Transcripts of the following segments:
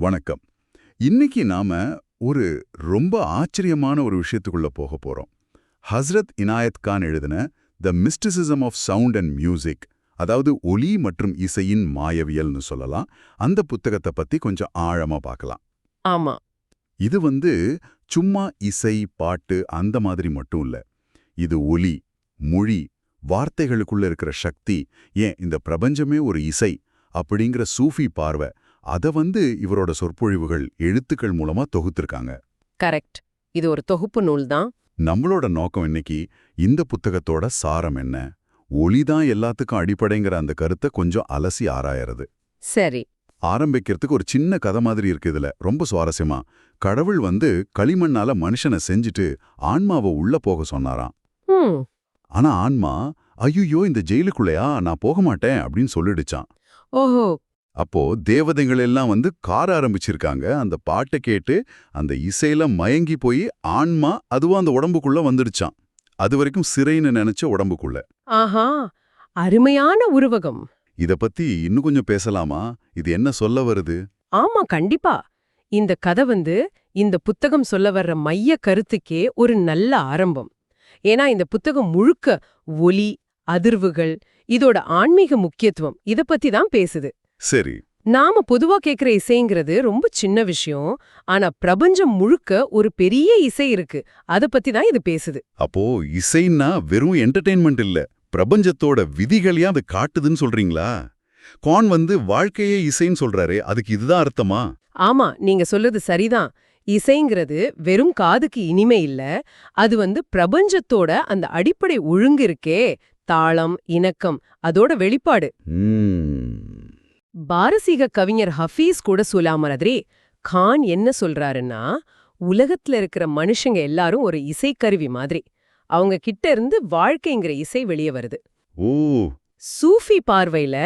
வணக்கம். இன்னைக்கு நாம ஒரு ரொம்ப ஆச்சரியமான ஒரு விஷயத்துக்குள்ள போக போறோம். ஹஸ்ரத் இனாயத் கான் எழுதின the mysticism of sound and music அதாவது ஒலி மற்றும் இசையின் மாயவியல்னு சொல்லலாம். அந்த புத்தகத்தை பத்தி கொஞ்சம் ஆழமா பார்க்கலாம். ஆமா. இது வந்து சும்மா இசை பாட்டு அந்த மாதிரி மட்டும் இல்ல. இது ஒலி மொழி வார்த்தைகளுக்குள்ள இருக்கிற சக்தி ஏன் இந்த பிரபஞ்சமே ஒரு இசை அப்படிங்கிற சூஃபி பார்வை அத வந்து இவரோட சொற்பொழிவுகள் எழுத்துக்கள் மூலமா தொகுத்திருக்காங்க. கரெக்ட். இது ஒரு தொகுப்பு நூல் தான். நம்மளோட நோக்கம் இன்னைக்கு இந்த புத்தகத்தோட சாரம் என்ன? ஒளிதான் எல்லாத்துக்கும் அடிப்படைங்கிற அந்த கருத்தை கொஞ்சம் அலசி ஆராயறது. சரி. ஆரம்பிக்கிறதுக்கு ஒரு சின்ன கதை மாதிரி இருக்கு இதுல. ரொம்ப சுவாரஸ்யமா. கடவுள் வந்து களிமண்ணால மனுஷனை செஞ்சுட்டு ஆன்மாவை உள்ள போக சொன்னாராம். ஆனா ஆன்மா ஐயோ இந்த ஜெயிலுக்குள்ளயா? நான் போக மாட்டேன் அப்படின்னு சொல்லிடுச்சான் ஓஹோ. அப்போ தேவதைகள் எல்லாம் வந்து கார ஆரம்பிச்சிருக்காங்க. அந்த பாட்டை கேட்டு அந்த இசையில மயங்கி போய் ஆன்மா அதுவும் அந்த உடம்புக்குள்ள வந்துடுச்சான் அது வரைக்கும் சிறைன்னு நினைச்ச உடம்புக்குள்ள. ஆஹா அருமையான உருவகம். இத பத்தி இன்னும் கொஞ்சம் பேசலாமா? இது என்ன சொல்ல வருது? ஆமா கண்டிப்பா. இந்த கதை வந்து இந்த புத்தகம் சொல்ல வர்ற மைய கருத்துக்கே ஒரு நல்ல ஆரம்பம். ஏன்னா இந்த புத்தகம் முழுக்க ஒலி அதிர்வுகள் இதோட ஆன்மீக முக்கியத்துவம் இத பத்தி தான் பேசுது. சரி. நாம பொதுவா கேக்குற இசைங்கிறது ரொம்ப சின்ன விஷயம். ஆனா பிரபஞ்சம் முழுக்க ஒரு பெரிய இசை இருக்கு. அத பத்தி தான் இது பேசுது. அப்போ இசைன்னா வெறும் என்டர்டெயின்மெண்ட் இல்ல. பிரபஞ்சத்தோட விதிகளையும் அது காட்டுதுன்னு சொல்றீங்களா? கான் வந்து வாழ்க்கையே இசைன்னு சொல்றாரே. அதுக்கு இதுதான் அர்த்தமா? ஆமா நீங்க சொல்றது சரிதான். இசைங்கிறது வெறும் காதுக்கு இனிமை இல்ல. அது வந்து பிரபஞ்சத்தோட அந்த அடிப்படை ஒழுங்கு இருக்கே. தாளம் இணக்கம் அதோட வெளிப்பாடு. பாரசீக கவிஞர் ஹஃபீஸ் கூட சொல்ல மாதிரி கான் என்ன சொல்றாருன்னா உலகத்துல இருக்கிற மனுஷங்க எல்லாரும் ஒரு இசைக்கருவி மாதிரி. அவங்க கிட்ட இருந்து வாழ்க்கைங்கிற இசை வெளியே வருது. ஓ. சூஃபி பார்வையில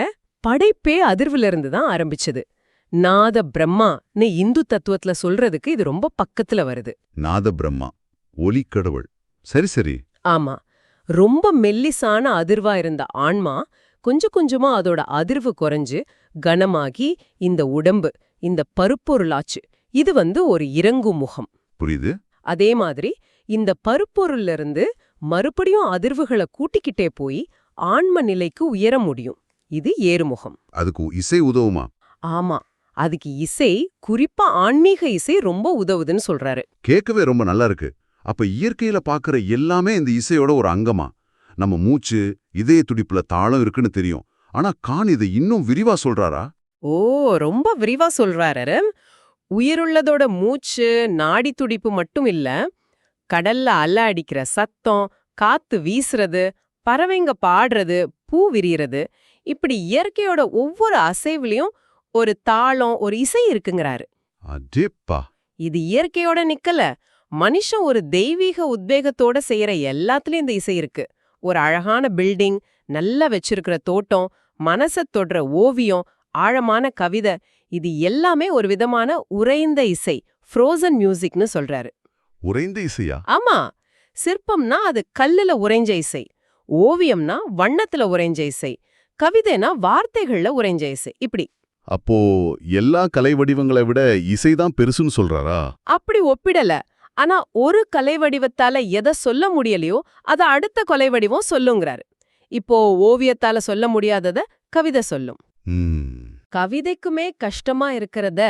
படைப்பே அதிர்வுல இருந்து தான் ஆரம்பிச்சது. நாத பிரம்மான்னு இந்து தத்துவத்துல சொல்றதுக்கு இது ரொம்ப பக்கத்துல வருது. நாத பிரம்மா ஒலிக்கடவுள் சரி சரி. ஆமா. ரொம்ப மெல்லிசான அதிர்வா இருந்த ஆன்மா கொஞ்சம் கொஞ்சமா அதோட அதிர்வு குறைஞ்சு கனமாகி இந்த உடம்பு இந்த பருப்பொருளாச்சு. இது வந்து ஒரு இறங்கு முகம். புரியுது. அதே மாதிரி இந்த பருப்பொருள்ல இருந்து மறுபடியும் அதிர்வுகளை கூட்டிக்கிட்டே போய் ஆன்ம நிலைக்கு உயர முடியும். இது ஏறுமுகம். அதுக்கு இசை உதவுமா? ஆமா. அதுக்கு இசை குறிப்பா ஆன்மீக இசை ரொம்ப உதவுதுன்னு சொல்றாரு. கேட்கவே ரொம்ப நல்லா இருக்கு. அப்ப இயற்கையில பாக்குற எல்லாமே இந்த இசையோட ஒரு அங்கமா? நம்ம மூச்சு இதய துடிப்புல தாளம் இருக்குன்னு தெரியும். ஆனா கான் இதை இன்னும் விரிவா சொல்றாரா? ஓ ரொம்ப விரிவா சொல்றாரு உயிருள்ளதோட மூச்சு நாடி துடிப்பு மட்டும் இல்ல கடல்ல அல அடிக்கிற சத்தம் காத்து வீசுறது பறவைங்க பாடுறது பூ விரியறது இப்படி இயற்கையோட ஒவ்வொரு அசைவுலயும் ஒரு தாளம் ஒரு இசை இருக்குங்கிறாரு. அடேப்பா! இது இயற்கையோட நிக்கல. மனுஷன் ஒரு தெய்வீக உத்வேகத்தோட செய்யற எல்லாத்துலயும் இந்த இசை இருக்கு. ஒரு அழகான பில்டிங் நல்லா வச்சிருக்கிற தோட்டம் மனச தொடுற ஓவியம் ஆழமான கவிதை இது எல்லாமே ஒரு விதமான உறைந்த இசை ஃப்ரோசன் மியூசிக்னு சொல்றாரு. உறைந்த இசையா? ஆமா. சிற்பம்னா அது கல்லுல உறைஞ்ச இசை ஓவியம்னா வண்ணத்துல உறைஞ்ச இசை கவிதைனா வார்த்தைகள்ல உறைஞ்ச இசை இப்படி. அப்போ எல்லா கலை வடிவங்களை விட இசைதான் பெருசுன்னு சொல்றாரா? அப்படி ஒப்பிடல. ஆனா ஒரு கலை வடிவத்தால எதை சொல்ல முடியலையோ அத அடுத்த கொலை வடிவம் சொல்லுங்கிறாரு. இப்போ ஓவியத்தால சொல்ல முடியாதத கவிதை சொல்லும். கவிதைக்குமே கஷ்டமா இருக்கிறத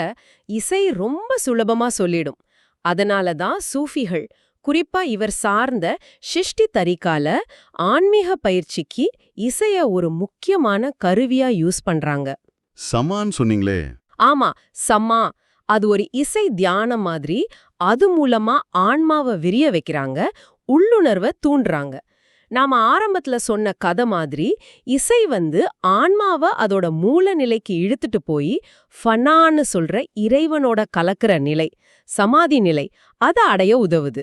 இசை ரொம்ப சுலபமா சொல்லிடும். அதனால தான் சூஃபிகள் குறிப்பா இவர் சார்ந்த ஷிஷ்டி தரிகால ஆன்மீக பயிற்சிக்கு இசைய ஒரு முக்கியமான கருவியா யூஸ் பண்றாங்க. சமான் சொன்னீங்களே. ஆமா சம்மா. அது ஒரு இசை தியானம் மாதிரி அது மூலமா ஆன்மாவை விரிய வைக்கிறாங்க உள்ளுணர்வை தூண்டுறாங்க. நாம ஆரம்பத்துல சொன்ன கதை மாதிரி இசை வந்து ஆன்மாவை அதோட மூல நிலைக்கு இழுத்துட்டு போய் ஃபனான்னு சொல்ற இறைவனோட கலக்கிற நிலை சமாதி நிலை அதை அடைய உதவுது.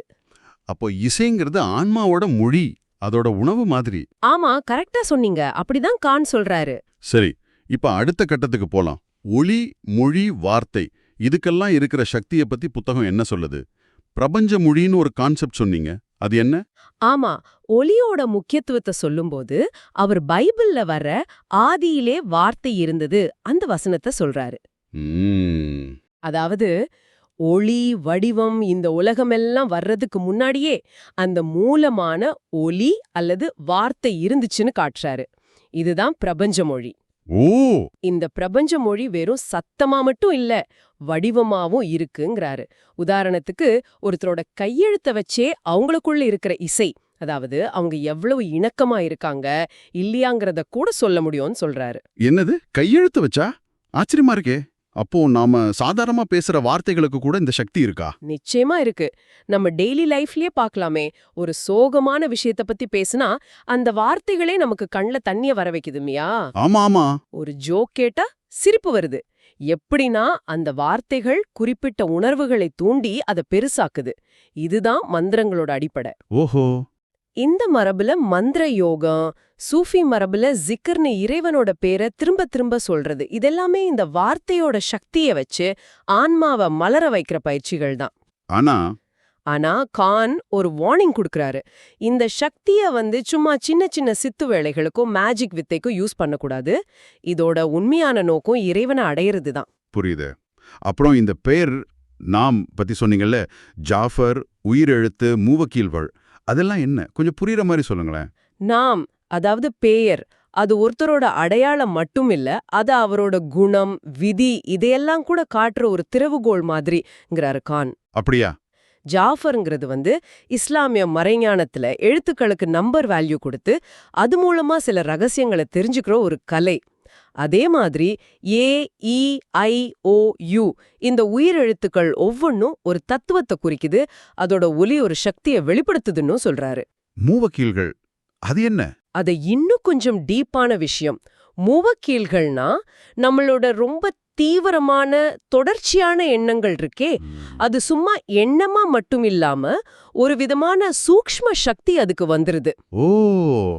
அப்போ இசைங்கிறது ஆன்மாவோட மொழி அதோட உணவு மாதிரி. ஆமா கரெக்டா சொன்னீங்க. அப்படிதான் கான் சொல்றாரு. சரி இப்ப அடுத்த கட்டத்துக்கு போலாம். ஒளி மொழி வார்த்தை. இதுக்கெல்லாம் இருக்கிற சக்தியை பத்தி புத்தகம் என்ன சொல்லுது? பிரபஞ்ச மொழின்னு ஒரு கான்செப்ட் சொன்னீங்க. அது என்ன? ஆமா. ஒலியோட முக்கியத்துவத்தை சொல்லும்போது அவர் பைபிள்ல வர்ற ஆதியிலே வார்த்தை இருந்தது அந்த வசனத்தை சொல்றாரு. அதாவது ஒளி வடிவம் இந்த உலகமெல்லாம் வர்றதுக்கு முன்னாடியே அந்த மூலமான ஒலி அல்லது வார்த்தை இருந்துச்சுன்னு காட்டுறாரு. இதுதான் பிரபஞ்ச மொழி. ஓ! இந்த பிரபஞ்ச மொழி வெறும் சத்தமா மட்டும் இல்ல வடிவமாவும் இருக்குங்கிறாரு. உதாரணத்துக்கு ஒருத்தரோட கையெழுத்த வச்சே அவங்களுக்குள்ள இருக்கிற இசை அதாவது அவங்க எவ்வளவு இணக்கமா இருக்காங்க இல்லையாங்கிறத கூட சொல்ல முடியும்னு சொல்றாரு. என்னது? கையெழுத்து வச்சா? ஆச்சரியமா இருக்கே. அப்போ நாம சாதாரணமா பேசுற வார்த்தைகளுக்கு கூட இந்த சக்தி இருக்கா? நிச்சயமா இருக்கு. நம்ம டெய்லி லைஃப்லயே பார்க்கலாமே ஒரு சோகமான விஷயத்த பத்தி பேசினா அந்த வார்த்தைகளே நமக்கு கண்ணுல தண்ணிய வர வைக்குது மியா? ஆமா ஆமா. ஒரு ஜோக் கேட்டா சிரிப்பு வருது. எப்படின்னா அந்த வார்த்தைகள் குறிப்பிட்ட உணர்வுகளை தூண்டி அதை பெருசாக்குது. இதுதான் மந்திரங்களோட அடிப்படை. ஓஹோ. இந்த மரபுல மந்திர யோகம் சூஃபி மரபுல ஜிக்கர்னு இறைவனோட பேரை திரும்ப திரும்ப சொல்றது. இதெல்லாமே இந்த வார்த்தையோட சக்திய வச்சு ஆன்மாவை மலர வைக்கிற பயிற்சிகள் தான். ஆனா? ஆனா கான் ஒரு வார்னிங் கொடுக்கறாரு. இந்த சக்திய வந்து சும்மா சின்ன சின்ன சித்து வேலைகளுக்கும் மேஜிக் வித்தைக்கும் யூஸ் பண்ணக்கூடாது. இதோட உண்மையான நோக்கம் இறைவனை அடையிறது தான். புரியுது. அப்புறம் இந்த பெயர் நாம் பத்தி சொன்னீங்கல்ல ஜாஃபர் உயிரெழுத்து மூவக்கீழ்வள் அதெல்லாம் என்ன? கொஞ்சம் புரியுற மாதிரி சொல்லுங்களேன். நாம் அதாவது பேயர் அது ஒருத்தரோட அடையாளம் மட்டும் இல்ல அது அவரோட குணம் விதி இதையெல்லாம் கூட காட்டுற ஒரு திறவுகோல் மாதிரிங்கிறாரு கான். அப்படியா? ஜாஃபருங்கிறது வந்து இஸ்லாமிய மறைஞானத்துல எழுத்துக்களுக்கு நம்பர் வேல்யூ கொடுத்து அது மூலமா சில ரகசியங்களை தெரிஞ்சுக்கிற ஒரு கலை. அதே மாதிரி ஏ இ ஐ ஓ யு இந்த உயிரெழுத்துக்கள் ஒவ்வொன்றும் ஒரு தத்துவத்தை குறிக்குது அதோட ஒலி ஒரு சக்தியை வெளிப்படுத்துதுன்னு சொல்றாரு. மூவக்கீழ்கள் அது என்ன? அது இன்னும் கொஞ்சம் டீப்பான விஷயம். மூவக்கீழ்கள்னா நம்மளோட ரொம்ப தீவிரமான தொடர்ச்சியான எண்ணங்கள் இருக்கே அது சும்மா எண்ணமா மட்டும் இல்லாம ஒரு விதமான சூக்ஷ்ம சக்தி அதுக்கு வந்துருது. ஓ.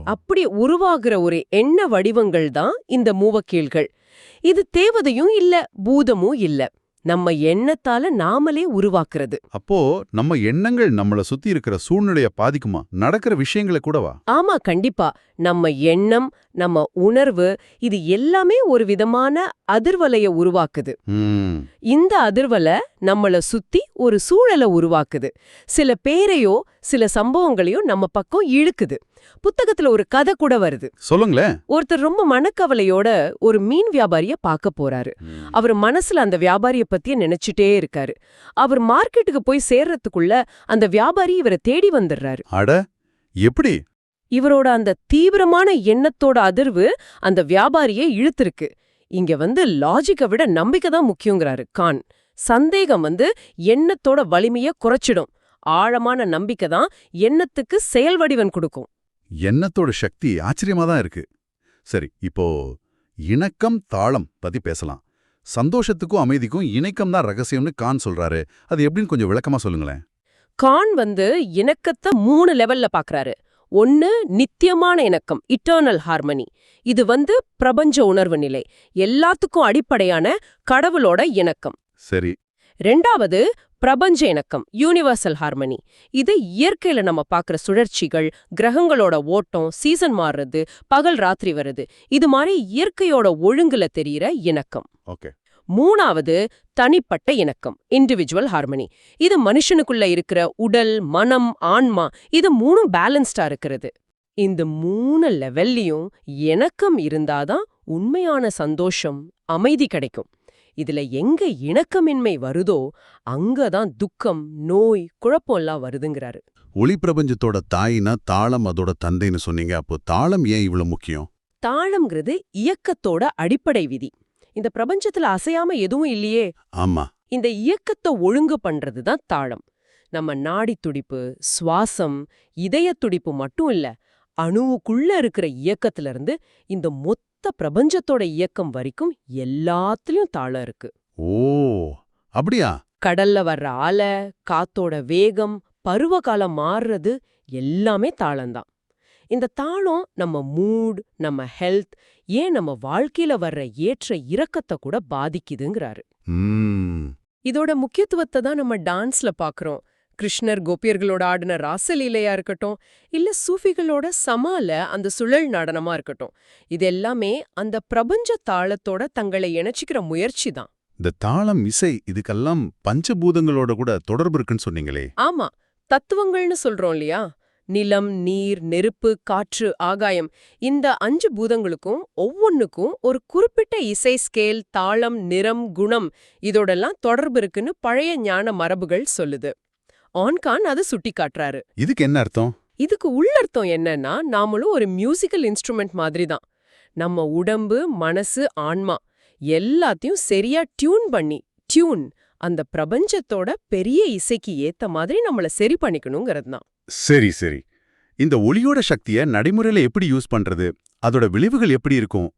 அப்படி உருவாகிற ஒரு எண்ண வடிவங்கள் தான் இந்த மூவக்கீழ்கள் இது தேவதையும் இல்ல பூதமும் இல்ல. நம்ம எண்ணத்தால நாமளே உருவாக்குறது. அப்போ நம்ம எண்ணங்கள் நம்மள சுத்தி இருக்கிற சூழ்நிலைய பாதிக்குமா? நடக்கிற விஷயங்களை கூடவா ஆமா கண்டிப்பா. நம்ம எண்ணம் நம்ம உணர்வு இது எல்லாமே ஒரு விதமான அதிர்வலைய உருவாக்குது. இந்த அதிர்வலை நம்மள சுத்தி ஒரு சூழலை உருவாக்குது. சில பேரையோ சில சம்பவங்களையோ நம்ம பக்கம் இழுக்குது. புத்தகத்துல ஒரு கதை கூட வருது. சொல்லுங்களேன் ஒருத்தர் ரொம்ப மனக்கவலையோட ஒரு மீன் வியாபாரிய பார்க்க போறாரு. அவர் மனசுல அந்த வியாபாரிய பத்தியே நினைச்சிட்டே இருக்காரு. அவர் மார்க்கெட்டுக்கு போய் சேர்றதுக்குள்ள அந்த வியாபாரி இவரை தேடி வந்துடுறாரு அட எப்படி? இவரோட அந்த தீவிரமான எண்ணத்தோட அதிர்வு அந்த வியாபாரியை இழுத்திருக்கு. இங்க வந்து லாஜிக்கை விட நம்பிக்கை தான் முக்கியங்கிறாரு கான். சந்தேகம் வந்து எண்ணத்தோட வலிமைய குறைச்சிடும். ஆழமான நம்பிக்கை தான் எண்ணத்துக்கு செயல் வடிவன் கொடுக்கும். எண்ணத்தோட சக்தி ஆச்சரியமா தான் இருக்கு. சரி இப்போ இணக்கம் தாளம் பத்தி பேசலாம். சந்தோஷத்துக்கும் அமைதிக்கும் இணக்கம் தான் ரகசியம்னு கான் சொல்றாரு. அது எப்படின்னு கொஞ்சம் விளக்கமா சொல்லுங்களேன். கான் வந்து இணக்கத்தை மூணு லெவல்ல பாக்குறாரு. ஒன்னு நித்தியமான இணக்கம் இட்டர்னல் ஹார்மனி இது வந்து பிரபஞ்ச உணர்வு நிலை. எல்லாத்துக்கும் அடிப்படையான கடவுளோட இணக்கம். சரி ரெண்டாவது பிரபஞ்ச இணக்கம் யூனிவர்சல் ஹார்மனி இது இயற்கையில நம்ம பார்க்குற சுழற்சிகள் கிரகங்களோட ஓட்டம் சீசன் மாறுறது பகல் ராத்திரி வருது. இது மாதிரி இயற்கையோட ஒழுங்குல தெரியிற இணக்கம். ஓகே. மூணாவது தனிப்பட்ட இணக்கம் இண்டிவிஜுவல் ஹார்மனி இது மனுஷனுக்குள்ள இருக்கிற உடல் மனம் ஆன்மா இது மூணும் பேலன்ஸ்டா இருக்கிறது. இந்த மூணு லெவல்லையும் இணக்கம் இருந்தாதான் உண்மையான சந்தோஷம் அமைதி கிடைக்கும். இதுல எங்க இணக்கமின்மை வருதோ அங்கதான் துக்கம் நோய் குழப்பம்லாம் வருதுங்கிறாரு. ஒளி பிரபஞ்சத்தோட தாயினா தாளம் அதோட தந்தைன்னு சொன்னீங்க. அப்போ தாளம் ஏன் இவ்வளவு முக்கியம்? தாளம்ங்கிறது இயக்கத்தோட அடிப்படை விதி. இந்த பிரபஞ்சத்துல அசையாம எதுவும் இல்லையே. ஆமா. இந்த இயக்கத்தை ஒழுங்கு பண்றது தான் தாளம். நம்ம நாடி துடிப்பு சுவாசம் இதய துடிப்பு மட்டும் இல்ல அணுவுக்குள்ள இருக்கிற இயக்கத்துல இருந்து இந்த மொத்த பிரபஞ்சத்தோட இயக்கம் வரைக்கும் எல்லாத்துலயும் தாளம் இருக்கு. ஓ அப்படியா? கடல்ல வர்ற அலை காத்தோட வேகம் பருவகாலம் மாறுறது எல்லாமே தாளம்தான் இந்த தாளம் நம்ம மூட் நம்ம ஹெல்த் ஏன் நம்ம வாழ்க்கையில வர்ற ஏற்ற இறக்கத்தை கூட பாதிக்குதுங்கிறாரு. இதோட முக்கியத்துவத்தை தான் நம்ம டான்ஸ்ல பாக்குறோம். கிருஷ்ணர் கோபியர்களோட ஆடின ராசலீலையா இருக்கட்டும் இல்ல சூஃபிகளோட சமால அந்த சுழல் நடனமா இருக்கட்டும் இது எல்லாமே அந்த பிரபஞ்ச தாளத்தோட தங்களை இணைச்சிக்கிற முயற்சி தான் இந்த தாளம் இசை இதுக்கெல்லாம் பஞ்சபூதங்களோட கூட தொடர்பு இருக்குன்னு சொன்னீங்களே. ஆமா தத்துவங்கள்னு சொல்றோம் இல்லையா? நிலம் நீர் நெருப்பு காற்று ஆகாயம் இந்த அஞ்சு பூதங்களுக்கும் ஒவ்வொன்னுக்கும் ஒரு குறிப்பிட்ட இசை ஸ்கேல் தாளம் நிறம் குணம் இதோடெல்லாம் தொடர்பு இருக்குன்னு பழைய ஞான மரபுகள் சொல்லுது. ஆன்கான் அதை சுட்டி காட்டுறாரு. இதுக்கு என்ன அர்த்தம்? இதுக்கு உள்ளர்த்தம் என்னன்னா நாமளும் ஒரு மியூசிக்கல் இன்ஸ்ட்ருமெண்ட் மாதிரி தான் நம்ம உடம்பு மனசு ஆன்மா எல்லாத்தையும் சரியா டியூன் பண்ணி டியூன் அந்த பிரபஞ்சத்தோட பெரிய இசைக்கு ஏத்த மாதிரி நம்மள சரி பண்ணிக்கணுங்கிறது தான் சரி சரி. இந்த ஒளியோட சக்திய நடைமுறையில எப்படி யூஸ் பண்றது? அதோட விளைவுகள் எப்படி இருக்கும்?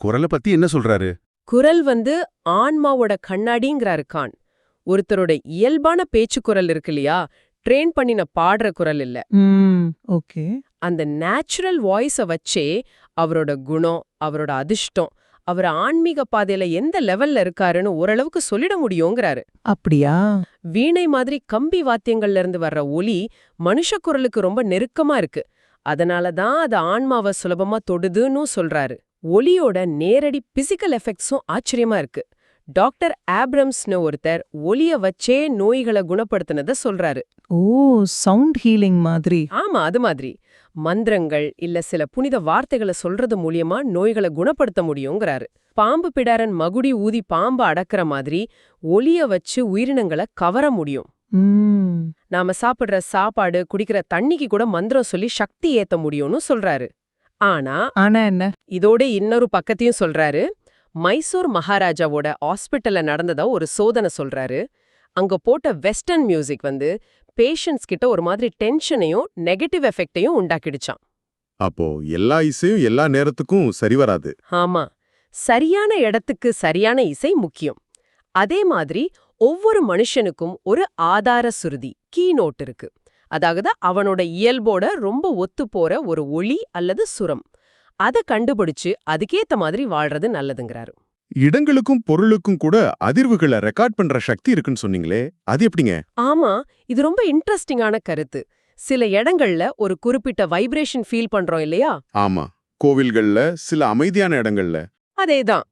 குரலை பத்தி என்ன சொல்றாரு? குரல் வந்து ஆன்மாவோட கண்ணாடிங்கிறாரு கான். ஒருத்தரோட இயல்பான பேச்சு குரல் இருக்கு இல்லையா? ட்ரெயின் பண்ணின பாடுற குரல் இல்ல. ஓகே. அந்த நேச்சுரல் வாய்ஸ வச்சே அவரோட குணம் அவரோட அதிர்ஷ்டம் அவர் ஆன்மீக பாதையில எந்த லெவல்ல இருக்காருன்னு ஓரளவுக்கு சொல்லிட முடியுங்கிறாரு. அப்படியா? வீணை மாதிரி கம்பி வாத்தியங்கள்ல இருந்து வர்ற ஒலி மனுஷ குரலுக்கு ரொம்ப நெருக்கமா இருக்கு. அதனால தான் அது ஆன்மாவை சுலபமா தொடுதுன்னு சொல்றாரு. ஒலியோட நேரடி பிசிக்கல் எஃபெக்ட்ஸும் ஆச்சரியமா இருக்கு. டாக்டர் ஆப்ரம்ஸ்னு ஒருத்தர் ஒலிய வச்சே நோய்களை குணப்படுத்தினத சொல்றாரு. ஓ சவுண்ட் ஹீலிங் மாதிரி. ஆமா அது மாதிரி. மந்திரங்கள் இல்ல சில புனித வார்த்தைகளை சொல்றது மூலியமா நோய்களை குணப்படுத்த முடியுங்கிறாரு. பாம்பு பிடாரன் மகுடி ஊதி பாம்பு அடக்குற மாதிரி ஒலிய வச்சு உயிரினங்களை கவர முடியும். நாம சாப்பிடுற சாப்பாடு குடிக்கிற தண்ணிக்கு கூட மந்திரம் சொல்லி சக்தி ஏத்த முடியும்னு சொல்றாரு. ஆனா ஆனா என்ன? இதோட இன்னொரு பக்கத்தையும் சொல்றாரு. மைசூர் மகாராஜாவோட ஹாஸ்பிட்டல்ல நடந்ததா ஒரு சோதனை சொல்றாரு. அங்க போட்ட வெஸ்டர்ன் மியூசிக் வந்து பேஷண்ட்ஸ் கிட்ட ஒரு மாதிரி டென்ஷனையும் நெகட்டிவ் எஃபெக்டையும் உண்டாக்கிடுச்சாம். அப்போ எல்லா இசையும் எல்லா நேரத்துக்கும் சரி வராது. ஆமா. சரியான இடத்துக்கு சரியான இசை முக்கியம். அதே மாதிரி ஒவ்வொரு மனுஷனுக்கும் ஒரு ஆதார சுருதி கீ நோட் இருக்கு. அதாவது அவனோட இயல்போட ரொம்ப ஒத்து போற ஒரு ஒளி அல்லது சுரம். அத கண்டுபிடிச்சு அதுக்கேத்த மாதிரி வாழ்றது நல்லதுங்கிறாரு. இடங்களுக்கும் பொருளுக்கும் கூட அதிர்வுகளை ரெக்கார்ட் பண்ற சக்தி இருக்குன்னு சொன்னீங்களே அது எப்படிங்க? ஆமா இது ரொம்ப இன்ட்ரெஸ்டிங்கான கருத்து. சில இடங்கள்ல ஒரு குறிப்பிட்ட வைப்ரேஷன் ஃபீல் பண்றோம் இல்லையா? ஆமா கோவில்கள்ல சில அமைதியான இடங்கள்ல. அதேதான்.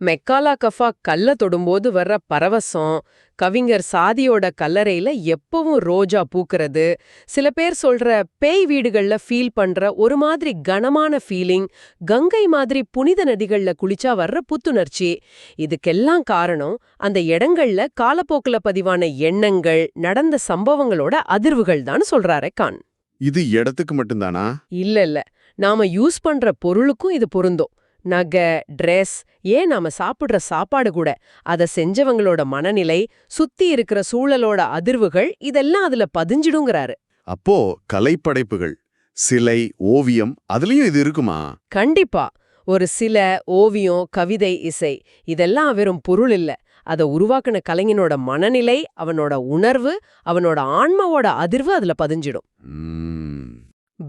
மெக்காலா கஃபா கல்ல தொடும்போது வர்ற பரவசம் கவிஞர் சாதியோட கல்லறையில எப்பவும் ரோஜா பூக்கிறது சில பேர் சொல்ற பேய் வீடுகள்ல ஃபீல் பண்ற ஒரு மாதிரி கனமான ஃபீலிங் கங்கை மாதிரி புனித நதிகள்ல குளிச்சா வர்ற புத்துணர்ச்சி. இதுக்கெல்லாம் காரணம் அந்த இடங்கள்ல காலப்போக்குல பதிவான எண்ணங்கள் நடந்த சம்பவங்களோட அதிர்வுகள் தான் சொல்றாரே கான். இது இடத்துக்கு மட்டும்தானா? இல்ல இல்ல. நாம யூஸ் பண்ற பொருளுக்கும் இது பொருந்தும். நகை ட்ரெஸ் ஏன் நாம சாப்பிடுற சாப்பாடு கூட? அத செஞ்சவங்களோட மனநிலை சுத்தி இருக்கிற சூழலோட அதிர்வுகள் இதெல்லாம் அதுல பதிஞ்சிடுங்கிறாரு. அப்போ கலைப்படைப்புகள் சிலை ஓவியம் அதுலயும் இது இருக்குமா? கண்டிப்பா. ஒரு சில ஓவியம் கவிதை இசை இதெல்லாம் வெறும் பொருள் இல்ல. அத உருவாக்குன கலைஞனோட மனநிலை அவனோட உணர்வு அவனோட ஆன்மாவோட அதிர்வு அதுல பதிஞ்சிடும்.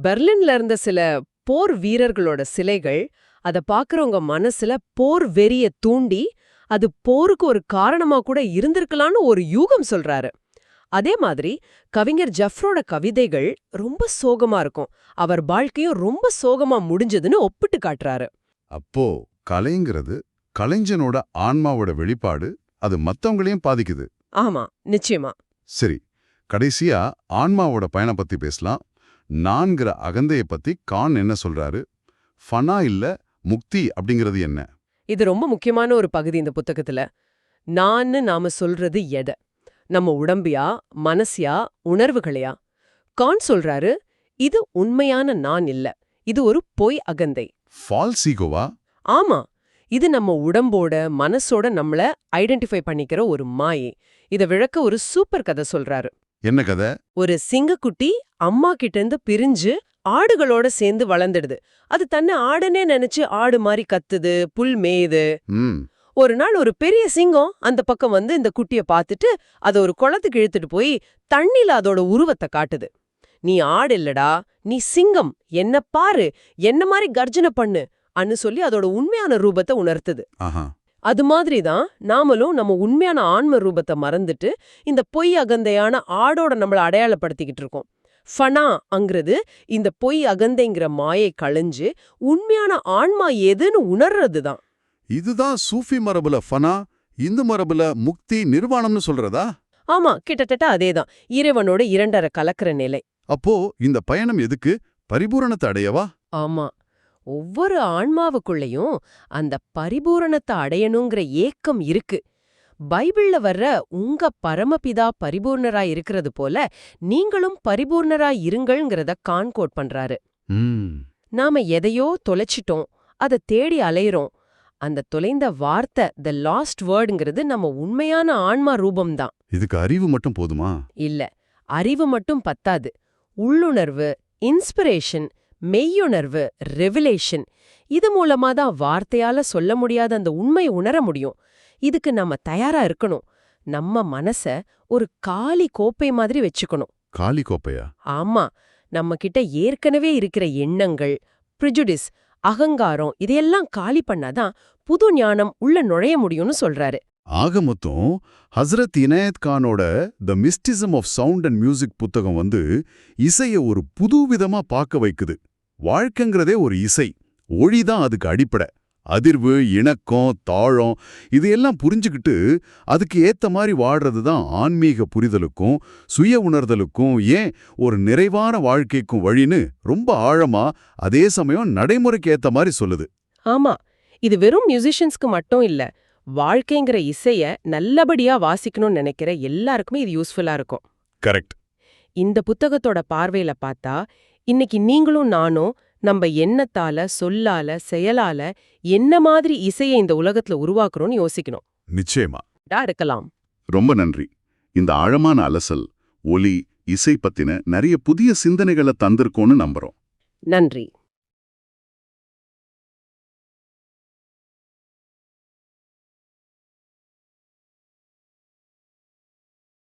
பெர்லின்ல இருந்த சில போர் வீரர்களோட சிலைகள் அத பாக்குறவங்க மனசுல போர் வெறிய தூண்டி அது போருக்கு ஒரு காரணமா கூட இருந்திருக்கலாம்னு ஒரு யூகம் சொல்றாரு. அதே மாதிரி கவிஞர் ஜஃப்ரோட கவிதைகள் ரொம்ப சோகமா இருக்கும். அவர் வாழ்க்கையும் ரொம்ப சோகமா முடிஞ்சதுன்னு ஒப்பிட்டு காட்டுறாரு. அப்போ கலைங்கிறது கலைஞனோட ஆன்மாவோட வெளிப்பாடு அது மத்தவங்களையும் பாதிக்குது. ஆமா நிச்சயமா. சரி கடைசியா ஆன்மாவோட பயணம் பத்தி பேசலாம். நான்கிற அகந்தைய பத்தி கான் என்ன சொல்றாரு? ஃபனா இல்ல முக்தி அப்படிங்கிறது என்ன? இது ரொம்ப முக்கியமான ஒரு பகுதி இந்த புத்தகத்துல. நான்னு நாம சொல்றது எதை? நம்ம உடம்பியா மனசியா உணர்வுகளையா? கான் சொல்றாரு இது உண்மையான நான் இல்ல. இது ஒரு பொய் அகந்தை. ஃபால்ஸ் ஈகோவா ஆமா. இது நம்ம உடம்போட மனசோட நம்மள ஐடென்டிஃபை பண்ணிக்கிற ஒரு மாயை. இத விளக்க ஒரு சூப்பர் கதை சொல்றாரு. என்ன கதை? ஒரு சிங்கக்குட்டி அம்மா கிட்ட இருந்து பிரிஞ்சு ஆடுகளோட சேர்ந்து வளர்ந்துடுது. அது தன்னை ஆடுனே நினைச்சு ஆடு மாதிரி கத்துது புல் மேயுது. ஒரு நாள் ஒரு பெரிய சிங்கம் அந்த பக்கம் வந்து இந்த குட்டிய பார்த்துட்டு அத ஒரு குளத்துக்கு இழுத்துட்டு போய் தண்ணில அதோட உருவத்தை காட்டுது. நீ ஆடு இல்லடா நீ சிங்கம். என்ன பாரு என்ன மாதிரி கர்ஜனை பண்ணு அன்னு சொல்லி அதோட உண்மையான ரூபத்தை உணர்த்துது. அது மாதிரி தான் நாமளும் நம்ம உண்மையான ஆன்ம ரூபத்தை மறந்துட்டு இந்த பொய் அகந்தையான ஆடோட நம்மள அடையாளப்படுத்திக்கிட்டு இருக்கோம். ஃபனா அங்கிறது இந்த பொய் அகந்தைங்கிற மாயை களைஞ்சு உண்மையான ஆன்மா எதுன்னு உணர்றது தான் இதுதான் சூஃபி மரபுல ஃபனா இந்து மரபுல முக்தி நிர்வாணம்னு சொல்றதா? ஆமா கிட்டத்தட்ட அதேதான். இறைவனோட இரண்டரை கலக்கிற நிலை. அப்போ இந்த பயணம் எதுக்கு? பரிபூரணத்தை அடையவா? ஆமா. ஒவ்வொரு ஆன்மாவுக்குள்ளேயும் அந்த பரிபூரணத்தை அடையணுங்கிற ஏக்கம் இருக்கு. பைபிள்ல வர்ற உங்க பரமபிதா பரிபூர்ணரா இருக்கிறது போல நீங்களும் பரிபூர்ணரா இருங்கள்ங்கிறத கான்கோட் பண்றாரு. ம். நாம எதையோ தொலைச்சிட்டோம் அதை தேடி அலையிறோம். அந்த தொலைந்த வார்த்தை த லாஸ்ட் வேர்டுங்கிறது நம்ம உண்மையான ஆன்மா ரூபம்தான். இதுக்கு அறிவு மட்டும் போதுமா? இல்ல அறிவு மட்டும் பத்தாது. உள்ளுணர்வு இன்ஸ்பிரேஷன் மெய்யுணர்வு ரெவிலேஷன் இது மூலமா தான் வார்த்தையால சொல்ல முடியாத அந்த உண்மையை உணர முடியும். இதுக்கு நம்ம தயாரா இருக்கணும். நம்ம மனச ஒரு காலி கோப்பை மாதிரி வச்சுக்கணும். காளி கோப்பையா? ஆமா. நம்ம கிட்ட ஏற்கனவே இருக்கிற எண்ணங்கள் ப்ரிஜுடிஸ் அகங்காரம் இதையெல்லாம் காலி பண்ணாதான் புது ஞானம் உள்ள நுழைய முடியும்னு சொல்றாரு. ஆக மொத்தம் Hazrat Inayat கானோட the mysticism of sound and music புத்தகம் வந்து இசைய ஒரு புதுவிதமா பார்க்க வைக்குது. வாழ்க்கைங்கிறதே ஒரு இசை. ஒளிதான் அதுக்கு அடிப்படை. அதிர்வு இணக்கம் தாழம் இதையெல்லாம் புரிஞ்சுக்கிட்டு அதுக்கு ஏத்த மாதிரி வாடுறது தான் ஆன்மீக புரிதலுக்கும் சுய உணர்தலுக்கும் ஏன் ஒரு நிறைவான வாழ்க்கைக்கும் வழின்னு ரொம்ப ஆழமா அதே சமயம் நடைமுறைக்கு ஏத்த மாதிரி சொல்லுது. ஆமா. இது வெறும் மியூசிஷியன்ஸ்க்கு மட்டும் இல்ல வாழ்க்கைங்கிற இசைய நல்லபடியா வாசிக்கணும்னு நினைக்கிற எல்லாருக்குமே இது யூஸ்ஃபுல்லா இருக்கும். கரெக்ட் இந்த புத்தகத்தோட பார்வையில பார்த்தா இன்னைக்கு நீங்களும் நானும் நம்ம எண்ணத்தால சொல்லால செயலால என்ன மாதிரி இசையை இந்த உலகத்துல உருவாக்குறோம்னு யோசிக்கணும். நிச்சயமா. இருக்கலாம். ரொம்ப நன்றி. இந்த ஆழமான அலசல் ஒலி இசை பத்தின நிறைய புதிய சிந்தனைகளை தந்திருக்கோன்னு நம்புறோம். நன்றி.